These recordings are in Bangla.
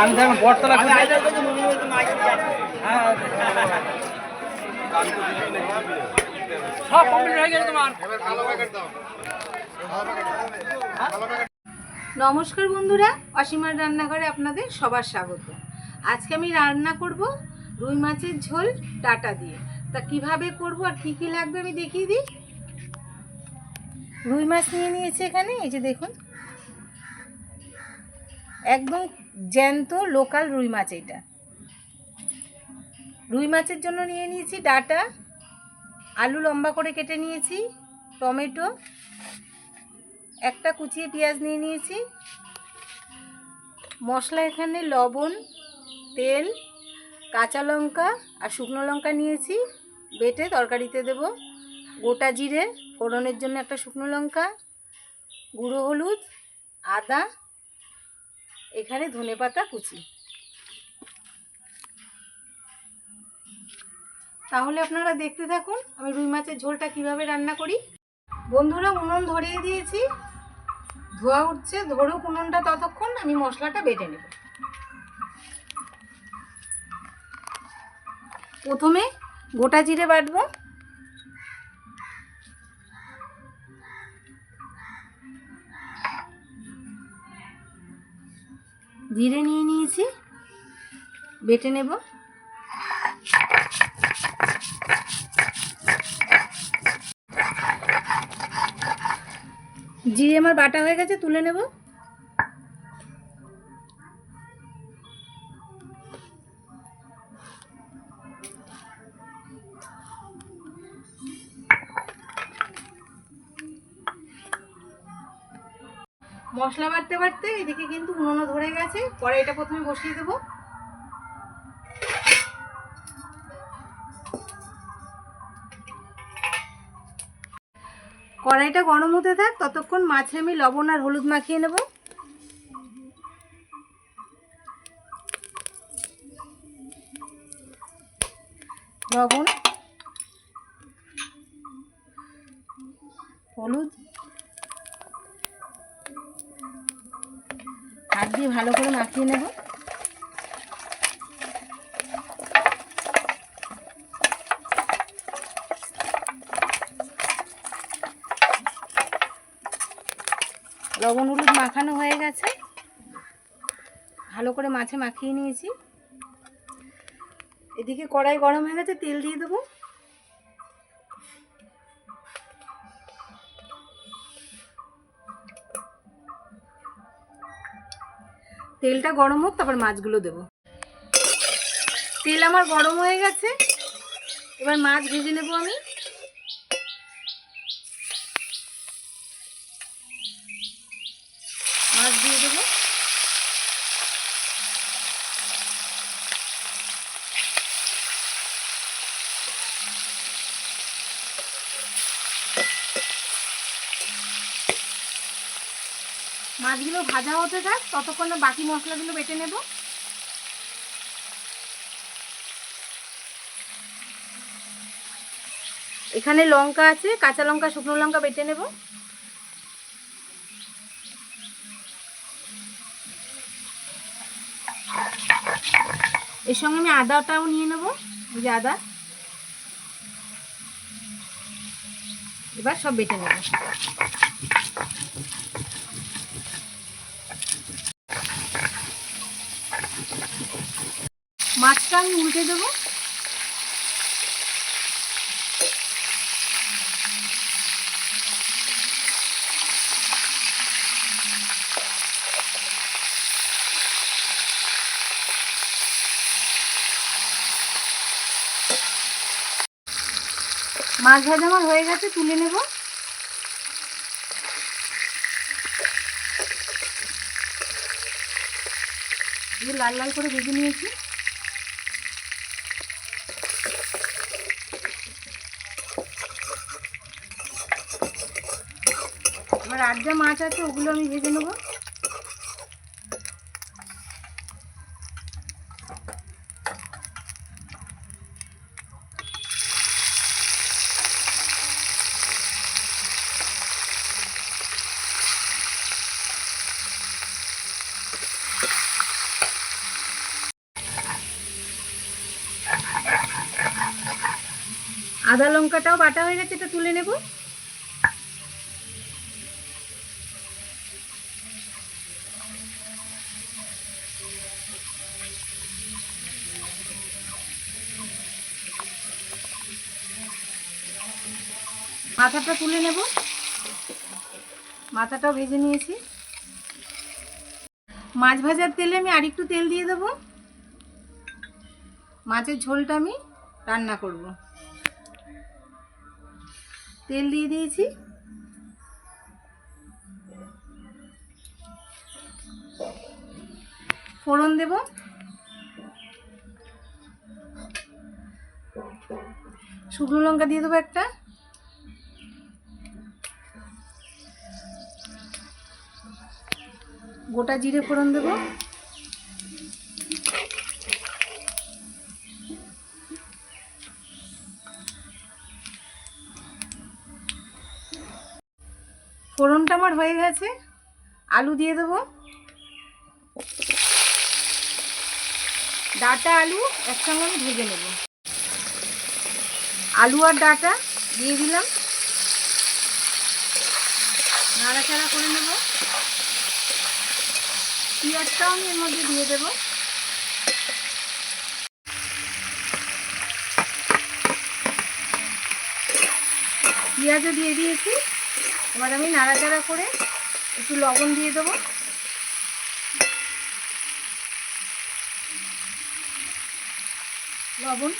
আমি বটতলা সব কমপ্লিট হয়ে গেছে তোমার। নমস্কার বন্ধুরা অসীমার রান্নাঘরে আপনাদের সবার স্বাগত। আজকে আমি রান্না করব রুই মাছের ঝোল ডাটা দিয়ে। তা কীভাবে করব আর কি কি লাগবে আমি দেখিয়ে দিই। রুই মাছ নিয়ে নিয়েছি এখানে এই যে দেখুন। একদম জ্যান্ত লোকাল রুই মাছ এটা রুই মাছের জন্য নিয়ে নিয়েছি ডাটা, আলু লম্বা করে কেটে নিয়েছি, টমেটো, একটা কুচিয়ে পেঁয়াজ নিয়ে নিয়েছি, মশলা এখানে লবণ, তেল, কাঁচা লঙ্কা আর শুকনো লঙ্কা নিয়েছি, বেটে তরকারিতে দেব, গোটা জিরে, ফোড়নের জন্য একটা শুকনো লঙ্কা, গুঁড়ো হলুদ, আদা এখানে ধনেপাতা কুচি। তাহলে আপনারা দেখতে থাকুন আমি রুই মাছের ঝোলটা কীভাবে রান্না করি। বন্ধুরা, উনুন ধরিয়ে দিয়েছি। ধোয়া উঠছে, ধরুক উনুনটা ততক্ষণ আমি মশলাটা বেটে নেব। প্রথমে গোটা জিরে বাটবো। জিরে নিয়ে নিয়েছি। বেটে নেব। জিরে আমার বাটা হয়ে গেছে তুলে নেব। মশলা বাড়তে বাড়তে এদিকে কিন্তু উনুনও ধরে গেছে। কড়াইটা প্রথমে বসিয়ে দেবো। কড়াইটা গরম হতে থাক, ততক্ষণ মাছে আমি লবণ আর হলুদ মাখিয়ে নেব। লবণ হলুদ হাত দিয়ে ভালো করে মাখিয়ে নেব। লবণ হলুদ মাখানো হয়ে গেছে। ভালো করে মাছে মাখিয়ে নিয়েছি। এদিকে কড়াই গরম হয়ে গেছে, তেল দিয়ে দেবো। তেলটা গরম হোক, তারপর মাছগুলো দেবো। তেল আমার গরম হয়ে গেছে। এবার মাছ ভেজে নেব আমি। মাছ দিয়ে দেবো মাছগুলো ভাজা হতে থাক, ততক্ষণ বাকি মশলাগুলো বেটে নেব। এখানে লঙ্কা আছে, কাঁচা লঙ্কা, শুকনো লঙ্কা বেটে নেব। এর সঙ্গে আমি আদাটাও নিয়ে নেব ওই যে আদা। এবার সব বেটে নেব। মাছটা আমি উল্টে দেবো। মাছ ভাজা আমার হয়ে গেছে, তুলে নেব। লাল লাল করে ভেজে নিয়েছি। আর যা মাছ আছে, ওগুলো আমি ভেজে নেব। আদা লঙ্কাটাও বাটা হয়ে গেছে তো তুলে নেব। মাথাটা তুলে নেব। মাথাটাও ভেজে নিয়েছি। মাছ ভাজার তেলে আমি আরেকটু তেল দিয়ে দেবো। মাছের ঝোলটা আমি রান্না করব। তেল দিয়ে দিয়েছি। ফোড়ন দেব। শুকনো লঙ্কা দিয়ে দেবো একটা। গোটা জিরে ফোড়ন দেবো। ফোড়নটা আমার হয়ে গেছে। আলু দিয়ে দেবো। ডাটা আলু একসঙ্গে আমি ভেজে নেব। আলু আর ডাটা দিয়ে দিলাম। নাড়াচাড়া করে নেব। পেঁয়াজটাও আমি এর মধ্যে দিয়ে দেবো। পেঁয়াজও দিয়ে দিয়েছি। এবার আমি নাড়াচাড়া করে একটু লবণ দিয়ে দেবো। লবণ।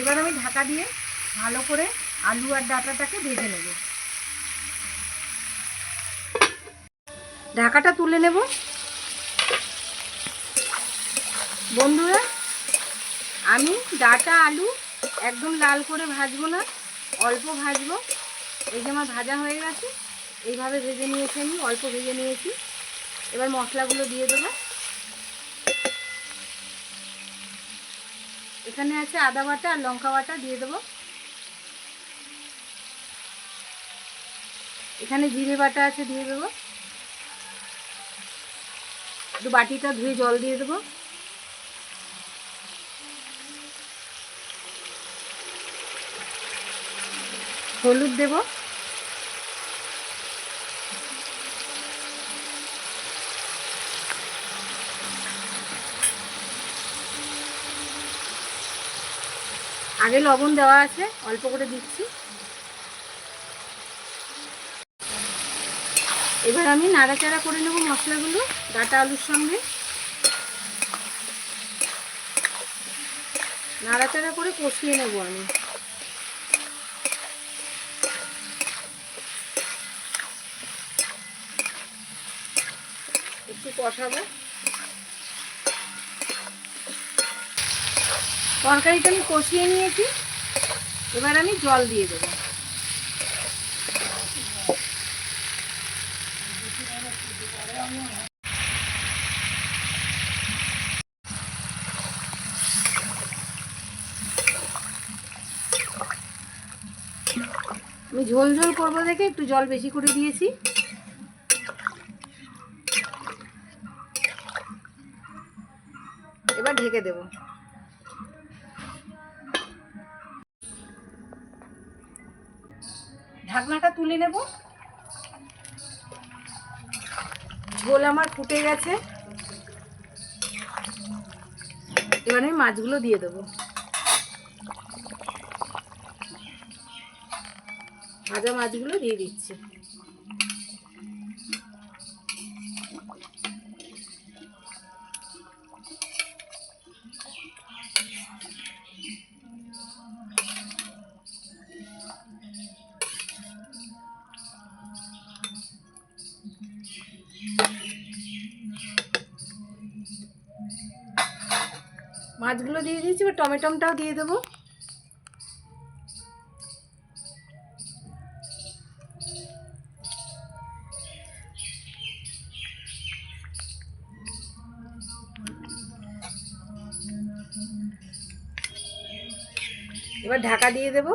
এবার আমি ঢাকা দিয়ে ভালো করে আলু আর ডাটাটাকে ভেজে নেব। ঢাকাটা তুলে নেব। বন্ধুরা, আমি ডাটা আলু একদম লাল করে ভাজবো না, অল্প ভাজবো। এই যে আমার ভাজা হয়ে গেছে, এইভাবে ভেজে নিয়েছি আমি, অল্প ভেজে নিয়েছি। এবার মশলাগুলো দিয়ে দেবো। এখানে আছে আদা বাটা আর লঙ্কা বাটা দিয়ে দেবো। এখানে জিরে বাটা আছে, দিয়ে দেবো। একটু বাটিটা ধুয়ে জল দিয়ে দেবো। হলুদ দেব। আগে লবণ দেওয়া আছে, অল্প করে দিচ্ছি। এবার আমি নাড়াচাড়া করে নেব মশলাগুলো, ডাটা আলুর সঙ্গে। নাড়াচাড়া করে কষিয়ে নেব আমি। একটু কষাবো। তরকারিটা আমি কষিয়ে নিয়েছি। এবার আমি জল দিয়ে দেবো। ঝোল ঝোল করব দেখে, একটু জল বেশি করে দিয়েছি। এবার ঢেকে দেব। ঢাকনাটা তুলে নেব। ঝোল আমার ফুটে গেছে। এবার আমি মাছগুলো দিয়ে দেবো। ভাজা মাছগুলো দিয়ে দিচ্ছি। মাছগুলো দিয়ে দিয়েছি এবার টমেটোমটাও দিয়ে দেবো। এবার ঢাকা দিয়ে দেব।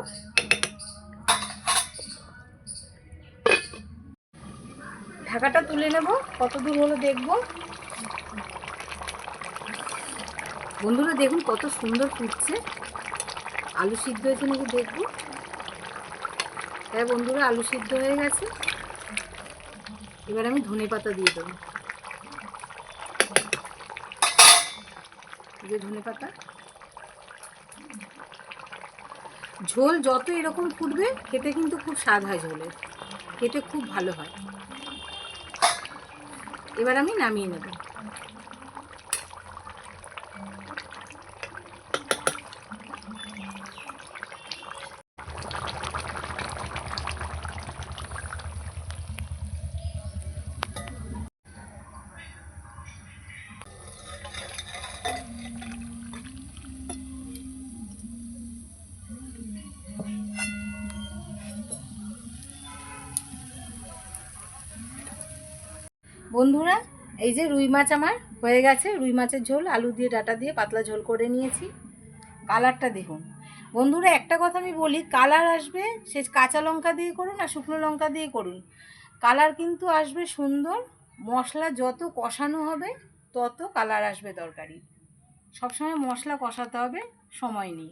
ঢাকাটা তুলে নেব কত দূর হলো দেখব। বন্ধুরা, দেখুন কত সুন্দর ফুটছে। আলু সিদ্ধ হয়েছে নাকি দেখব। হ্যাঁ বন্ধুরা, আলু সিদ্ধ হয়ে গেছে। এবার আমি ধনে পাতা দিয়ে দেবো। যে ধনে পাতা। ঝোল যত এরকম ফুটবে, খেতে কিন্তু খুব স্বাদ হয় ঝোলের খেতে খুব ভালো হয়। এবার আমি নামিয়ে নেব। বন্ধুরা, এই যে রুই মাছ আমার হয়ে গেছে। রুই মাছের ঝোল, আলু দিয়ে, ডাটা দিয়ে পাতলা ঝোল করে নিয়েছি। কালারটা দেখুন। বন্ধুরা, একটা কথা আমি বলি, কালার আসবে, সে কাঁচা লঙ্কা দিয়ে করুন আর শুকনো লঙ্কা দিয়ে করুন। কালার কিন্তু আসবে সুন্দর, মশলা যত কষানো হবে, তত কালার আসবে তরকারি। সবসময় মশলা কষাতে হবে, সময় নেই।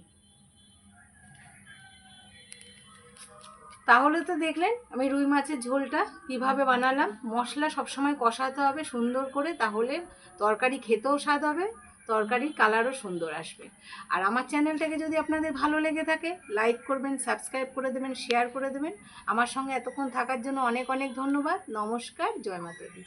তাহলে তো দেখলেন আমি রুই মাছের ঝোলটা কীভাবে বানালাম। মশলা সবসময় কষাতে হবে সুন্দর করে, তাহলে তরকারি খেতেও স্বাদ হবে, তরকারির কালারও সুন্দর আসবে। আর আমার চ্যানেলটাকে যদি আপনাদের ভালো লেগে থাকে, লাইক করবেন, সাবস্ক্রাইব করে দেবেন, শেয়ার করে দেবেন। আমার সঙ্গে এতক্ষণ থাকার জন্য অনেক অনেক ধন্যবাদ। নমস্কার, জয় মাতা দি